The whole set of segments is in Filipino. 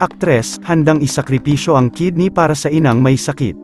aktres, handang isakripisyo ang kidney para sa inang may sakit.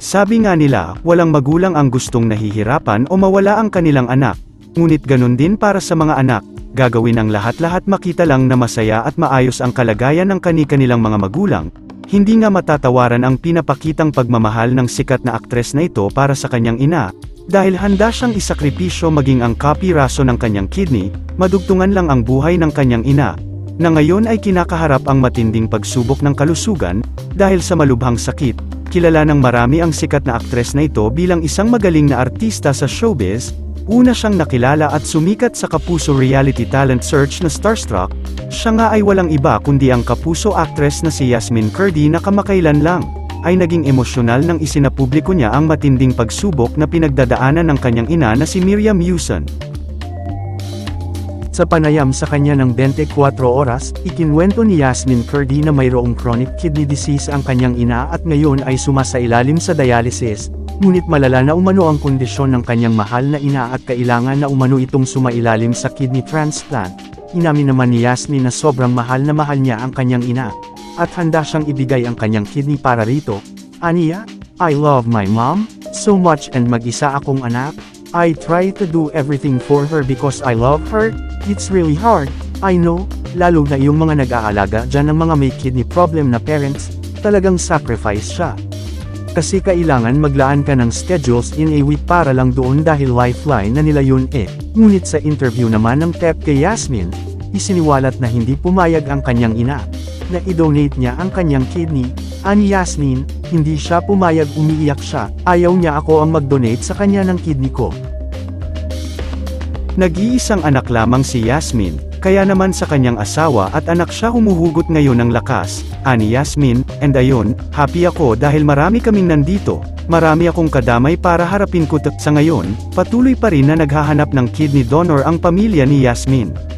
Sabi nga nila, walang magulang ang gustong nahihirapan o mawala ang kanilang anak. Ngunit ganun din para sa mga anak, gagawin ang lahat-lahat makita lang na masaya at maayos ang kalagayan ng kani-kanilang mga magulang. Hindi nga matatawaran ang pinapakitang pagmamahal ng sikat na aktres na ito para sa kanyang ina, dahil handa siyang isakripisyo maging ang kapiraso ng kanyang kidney, madugtungan lang ang buhay ng kanyang ina, na ngayon ay kinakaharap ang matinding pagsubok ng kalusugan, dahil sa malubhang sakit, kilala ng marami ang sikat na aktres na ito bilang isang magaling na artista sa showbiz, una siyang nakilala at sumikat sa Kapuso reality talent search na Starstruck, siya nga ay walang iba kundi ang Kapuso actress na si Yasmin Curdy na kamakailan lang, ay naging emosyonal nang isinapubliko niya ang matinding pagsubok na pinagdadaanan ng kanyang ina na si Miriam Yuson. Sa panayam sa kanya ng 24 oras, ikinwento ni Yasmin Curdy na mayroong chronic kidney disease ang kanyang ina at ngayon ay sumasailalim sa dialysis, ngunit malala na umano ang kondisyon ng kanyang mahal na ina at kailangan na umano itong sumailalim sa kidney transplant. Inamin naman ni Yasmin na sobrang mahal na mahal niya ang kanyang ina, at handa siyang ibigay ang kanyang kidney para rito. Aniya, I love my mom, so much and mag-isa akong anak, I try to do everything for her because I love her, it's really hard, I know, lalo na yung mga nag-aalaga dyan ng mga may kidney problem na parents, talagang sacrifice siya. Kasi kailangan maglaan ka ng schedules in a week para lang doon dahil lifeline na nila yun eh. Ngunit sa interview naman ng TEP kay Yasmin, isiniwalat na hindi pumayag ang kanyang ina, na i-donate niya ang kanyang kidney, ani Yasmin, hindi siya pumayag umiiyak siya, ayaw niya ako ang mag-donate sa kanya ng kidney ko. Nag-iisang anak lamang si Yasmin, kaya naman sa kanyang asawa at anak siya humuhugot ngayon ng lakas, ani Yasmin, and ayun, happy ako dahil marami kaming nandito, marami akong kadamay para harapin ko sa ngayon, patuloy pa rin na naghahanap ng kidney donor ang pamilya ni Yasmin.